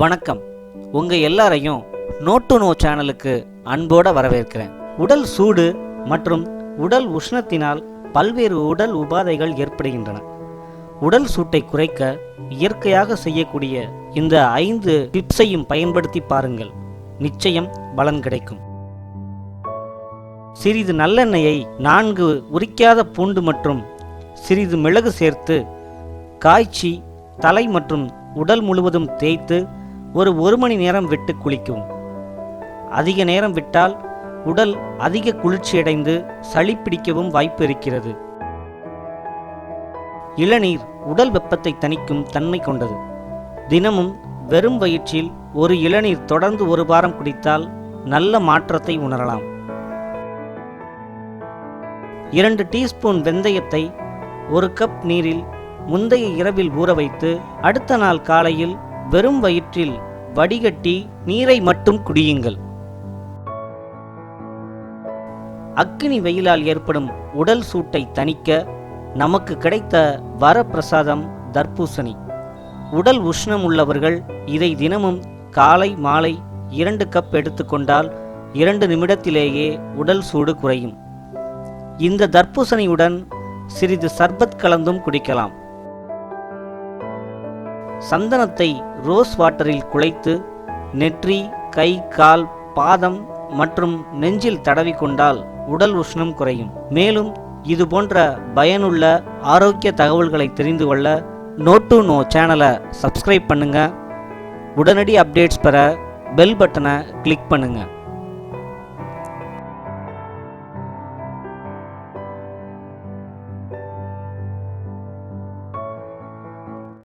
வணக்கம். உங்கள் எல்லாரையும் நோட்டு நோ சேனலுக்கு அன்போட வரவேற்கிறேன். உடல் சூடு மற்றும் உடல் உஷ்ணத்தினால் பல்வேறு உடல் உபாதைகள் ஏற்படுகின்றன. உடல் சூட்டை குறைக்க இயற்கையாக செய்யக்கூடிய இந்த ஐந்து டிப்ஸையும் பயன்படுத்தி பாருங்கள். நிச்சயம் பலன் கிடைக்கும். சிறிது நல்லெண்ணெயை நான்கு உரிக்காத பூண்டு மற்றும் சிறிது மிளகு சேர்த்து காய்ச்சி தலை மற்றும் உடல் முழுவதும் தேய்த்து ஒரு ஒரு மணி நேரம் விட்டு குளிக்கவும். அதிக நேரம் விட்டால் உடல் அதிக குளிர்ச்சியடைந்து சளி பிடிக்கவும் வாய்ப்பு இருக்கிறது. இளநீர் உடல் வெப்பத்தை தணிக்கும் தன்மை கொண்டது. தினமும் வெறும் வயிற்றில் ஒரு இளநீர் தொடர்ந்து ஒரு வாரம் குடித்தால் நல்ல மாற்றத்தை உணரலாம். இரண்டு டீஸ்பூன் வெந்தயத்தை ஒரு கப் நீரில் முந்தைய இரவில் ஊற வைத்து அடுத்த நாள் காலையில் வெறும் வயிற்றில் வடிகட்டி நீரை மட்டும் குடியுங்கள். அக்கினி வெயிலால் ஏற்படும் உடல் சூட்டை தணிக்க நமக்கு கிடைத்த வரப்பிரசாதம் தர்பூசணி. உடல் உஷ்ணம் உள்ளவர்கள் இதை தினமும் காலை மாலை இரண்டு கப் எடுத்துக்கொண்டால் இரண்டு நிமிடத்திலேயே உடல் சூடு குறையும். இந்த தர்பூசணியுடன் சிறிது சர்பத் கலந்தும் குடிக்கலாம். சந்தனத்தை ரோஸ் வாட்டரில் குழைத்து நெற்றி கை கால் பாதம் மற்றும் நெஞ்சில் தடவி கொண்டால் உடல் உஷ்ணம் குறையும். மேலும் இது போன்ற பயனுள்ள ஆரோக்கிய தகவல்களை தெரிந்து கொள்ள நோட்டு நோ சேனலை சப்ஸ்கிரைப் பண்ணுங்க. உடனடி அப்டேட்ஸ் பெற பெல் பட்டனை கிளிக் பண்ணுங்கள்